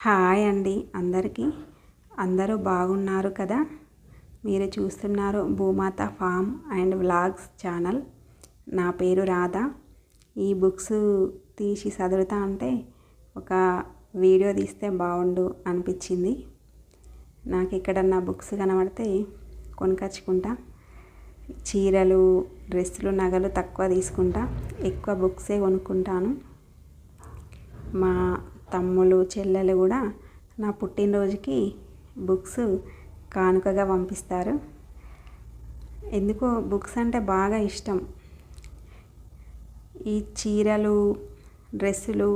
Hi అండి అందరికీ. అందరూ బాగున్నారు కదా? మీరు చూస్తున్నారు భూమాత ఫామ్ అండ్ వ్లాగ్స్ ఛానల్. నా పేరు రాధా. ఈ బుక్స్ తీసి చదువుతా అంటే ఒక వీడియో తీస్తే బాగుండు అనిపించింది. నాకు ఎక్కడన్నా బుక్స్ కనబడితే కొనుకొచ్చుకుంటా. చీరలు డ్రెస్సులు నగలు తక్కువ తీసుకుంటా. ఎక్కువ బుక్సే కొనుక్కుంటాను. మా తమ్ముళ్ళు చెల్లెలు కూడా నా పుట్టినరోజుకి బుక్స్ కానుకగా పంపిస్తారు. ఎందుకో బుక్స్ అంటే బాగా ఇష్టం. ఈ చీరలు డ్రెస్సులు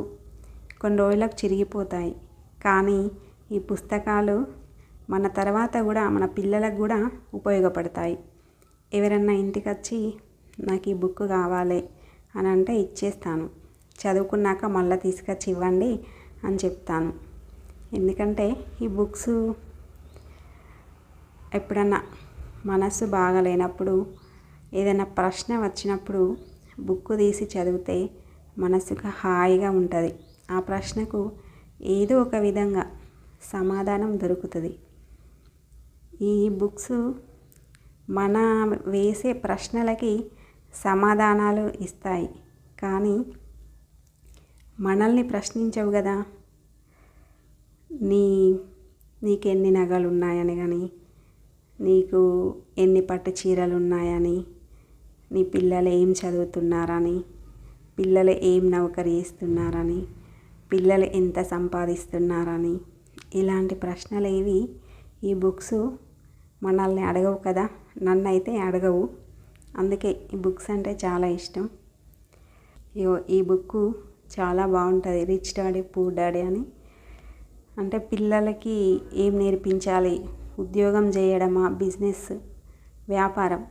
కొన్ని రోజులకు చిరిగిపోతాయి. కానీ ఈ పుస్తకాలు మన తర్వాత కూడా మన పిల్లలకు కూడా ఉపయోగపడతాయి. ఎవరన్నా ఇంటికి వచ్చి నాకు ఈ బుక్ కావాలి అని అంటే ఇచ్చేస్తాను. చదువుకున్నాక మళ్ళీ తీసుకొచ్చి ఇవ్వండి అని చెప్తాను. ఎందుకంటే ఈ బుక్స్ ఎప్పుడన్నా మనసు బాగలేనప్పుడు ఏదైనా ప్రశ్న వచ్చినప్పుడు బుక్ తీసి చదివితే మనసుకు హాయిగా ఉంటుంది. ఆ ప్రశ్నకు ఏదో ఒక విధంగా సమాధానం దొరుకుతుంది. ఈ బుక్స్ మన వేసే ప్రశ్నలకి సమాధానాలు ఇస్తాయి. కానీ మనల్ని ప్రశ్నించవు కదా. నీ నీకు ఎన్ని నగలు ఉన్నాయని కానీ నీకు ఎన్ని పట్టు చీరలు ఉన్నాయని నీ పిల్లలు ఏం చదువుతున్నారని పిల్లలు ఏం నౌకరీ చేస్తున్నారని పిల్లలు ఎంత సంపాదిస్తున్నారని ఇలాంటి ప్రశ్నలు ఏవి ఈ బుక్స్ మనల్ని అడగవు కదా? నన్ను అయితే అడగవు. అందుకే ఈ బుక్స్ అంటే చాలా ఇష్టం. ఈ బుక్ చాలా బాగుంటుంది. రిచ్ డాడీ పూర్ డాడీ అని అంటే పిల్లలకి ఏం నేర్పించాలి? ఉద్యోగం చేయడమా? బిజినెస్? వ్యాపారం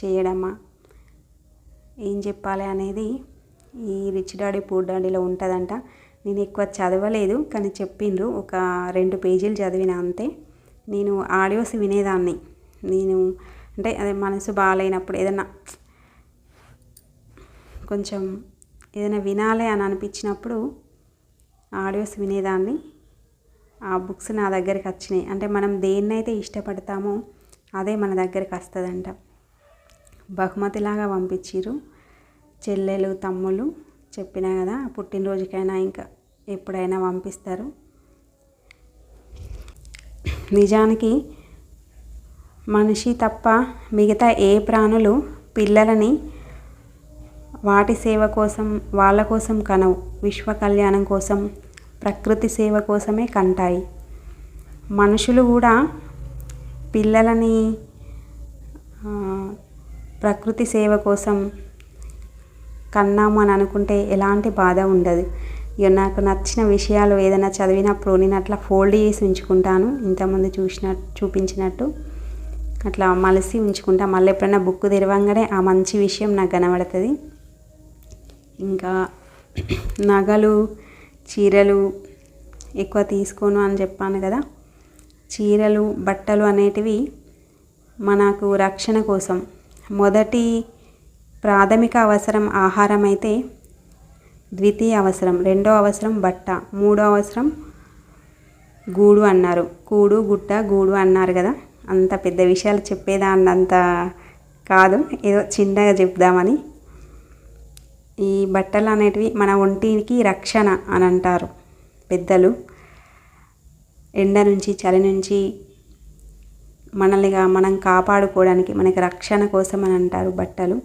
చేయడమా? ఏం చెప్పాలి అనేది ఈ రిచ్ డాడీ పూర్ డాడీలో ఉంటుందంట. నేను ఎక్కువ చదవలేదు కానీ చెప్పిండ్రు. ఒక రెండు పేజీలు చదివిన అంతే. నేను ఆడియోస్ వినేదాన్ని. నేను అంటే అదే మనసు బాగాలేనప్పుడు ఏదన్నా కొంచెం ఏదైనా వినాలి అని అనిపించినప్పుడు ఆడియోస్ వినేదాన్ని. ఆ బుక్స్ నా దగ్గరికి వచ్చినాయి. అంటే మనం దేన్నైతే ఇష్టపడతామో అదే మన దగ్గరికి వస్తుందంట. బహుమతిలాగా పంపించారు చెల్లెలు తమ్ముళ్ళు చెప్పినా కదా పుట్టినరోజుకైనా ఇంకా ఎప్పుడైనా పంపిస్తారు. నిజానికి మనిషి తప్ప మిగతా ఏ ప్రాణులు పిల్లలని వాటి సేవ కోసం వాళ్ళ కోసం కనవు. విశ్వ కళ్యాణం కోసం ప్రకృతి సేవ కోసమే కంటాయి. మనుషులు కూడా పిల్లలని ప్రకృతి సేవ కోసం కన్నాము అని అనుకుంటే ఎలాంటి బాధ ఉండదు. ఇక నాకు నచ్చిన విషయాలు ఏదైనా చదివినప్పుడు నేను అట్లా ఫోల్డ్ చేసి ఉంచుకుంటాను. ఇంతకుముందు చూసిన చూపించినట్టు అట్లా మలిసి ఉంచుకుంటా. మళ్ళీ ఎప్పుడైనా బుక్ తెరవంగానే ఆ మంచి విషయం నాకు కనబడుతుంది. ఇంకా నగలు చీరలు ఎక్కువ తీసుకోను అని చెప్పాను కదా. చీరలు బట్టలు అనేటివి మనకు రక్షణ కోసం. మొదటి ప్రాథమిక అవసరం ఆహారం అయితే ద్వితీయ అవసరం రెండో అవసరం బట్ట మూడో అవసరం గూడు అన్నారు. కూడు గుట్ట గూడు అన్నారు కదా. అంత పెద్ద విషయాలు చెప్పేదాన్నంత కాదు. ఏదో చిన్నగా చెప్దామని ఈ బట్టలు అనేటివి మన ఒంటికి రక్షణ అని అంటారు. పెద్దలు ఎండ నుంచి చలి నుంచి మనల్నిగా మనం కాపాడుకోవడానికి మనకి రక్షణ కోసం అని అంటారు బట్టలు.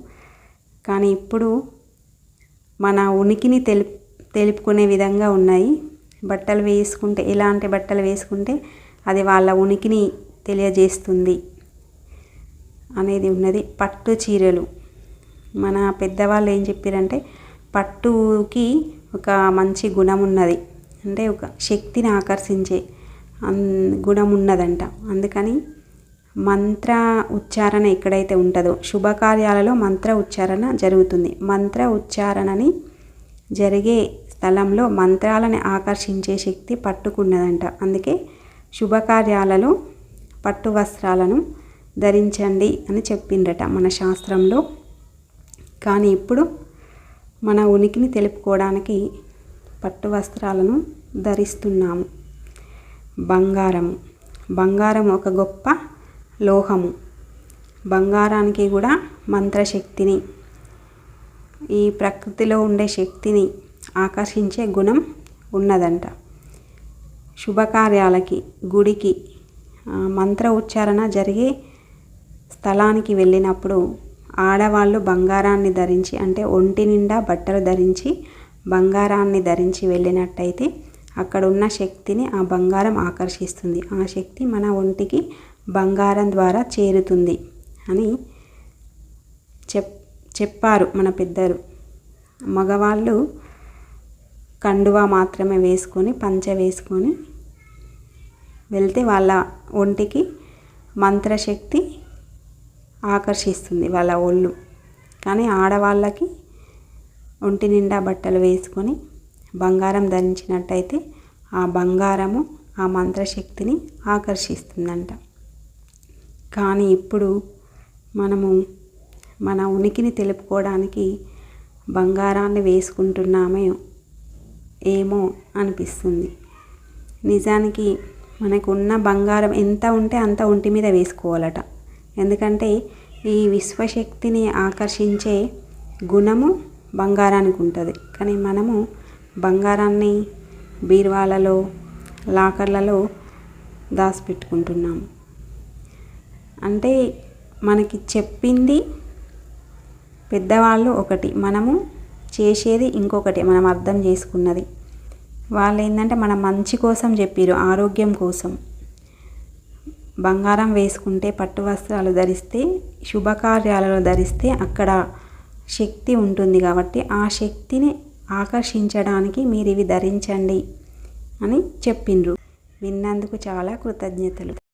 కానీ ఇప్పుడు మన ఉనికిని తెలు తెలుపుకునే విధంగా ఉన్నాయి. బట్టలు వేసుకుంటే ఎలాంటి బట్టలు వేసుకుంటే అది వాళ్ళ ఉనికిని తెలియజేస్తుంది అనేది ఉన్నది. పట్టు చీరలు. మన పెద్దవాళ్ళు ఏం చెప్పారంటే పట్టుకి ఒక మంచి గుణం ఉన్నది అంటే ఒక శక్తిని ఆకర్షించే గుణం ఉన్నదంట అందుకని మంత్ర ఉచ్చారణ ఎక్కడైతే ఉంటుందో శుభకార్యాలలో మంత్ర ఉచ్చారణ జరుగుతుంది. మంత్ర ఉచ్చారణని జరిగే స్థలంలో మంత్రాలని ఆకర్షించే శక్తి పట్టుకున్నదంట. అందుకే శుభకార్యాలలో పట్టు వస్త్రాలను ధరించండి అని చెప్పిండట మన శాస్త్రంలో. కానీ ఇప్పుడు మన ఉనికిని తెలుపుకోవడానికి పట్టు వస్త్రాలను ధరిస్తున్నాము. బంగారము బంగారం ఒక గొప్ప లోహము. బంగారానికి కూడా మంత్రశక్తిని ఈ ప్రకృతిలో ఉండే శక్తిని ఆకర్షించే గుణం ఉన్నదంట. శుభకార్యాలకి గుడికి మంత్ర ఉచ్చారణ జరిగే స్థలానికి వెళ్ళినప్పుడు ఆడవాళ్ళు బంగారాన్ని ధరించి అంటే ఒంటి నిండా బట్టలు ధరించి బంగారాన్ని ధరించి వెళ్ళినట్టయితే అక్కడ ఉన్న శక్తిని ఆ బంగారం ఆకర్షిస్తుంది. ఆ శక్తి మన ఒంటికి బంగారం ద్వారా చేరుతుంది అని చెప్ చెప్పారు మన పెద్దలు. మగవాళ్ళు కండువా మాత్రమే వేసుకొని పంచ వేసుకొని వెళ్తే వాళ్ళ ఒంటికి మంత్రశక్తి ఆకర్షిస్తుంది వాళ్ళ ఒళ్ళు. కానీ ఆడవాళ్ళకి ఒంటి నిండా బట్టలు వేసుకొని బంగారం ధరించినట్టయితే ఆ బంగారము ఆ మంత్రశక్తిని ఆకర్షిస్తుందంట. కానీ ఇప్పుడు మనము మన ఉనికిని తెలుపుకోవడానికి బంగారాన్ని వేసుకుంటున్నామే ఏమో అనిపిస్తుంది. నిజానికి మనకు ఉన్న బంగారం ఎంత ఉంటే అంత ఒంటి మీద వేసుకోవాలట. ఎందుకంటే ఈ విశ్వశక్తిని ఆకర్షించే గుణము బంగారానికి ఉంటుంది కానీ మనము బంగారాన్ని బీరువాలలో లాకర్లలో దాచిపెట్టుకుంటున్నాము. అంటే మనకి చెప్పింది పెద్దవాళ్ళు ఒకటి మనము చేసేది ఇంకొకటి మనం అర్థం చేసుకున్నది. వాళ్ళు ఏంటంటే మన మంచి కోసం చెప్పారు ఆరోగ్యం కోసం. బంగారం వేసుకుంటే పట్టు వస్త్రాలు ధరిస్తే శుభకార్యాలలో ధరిస్తే అక్కడ శక్తి ఉంటుంది కాబట్టి ఆ శక్తిని ఆకర్షించడానికి మీరు ఇవి ధరించండి అని చెప్పిండ్రు. విన్నందుకు చాలా కృతజ్ఞతలు.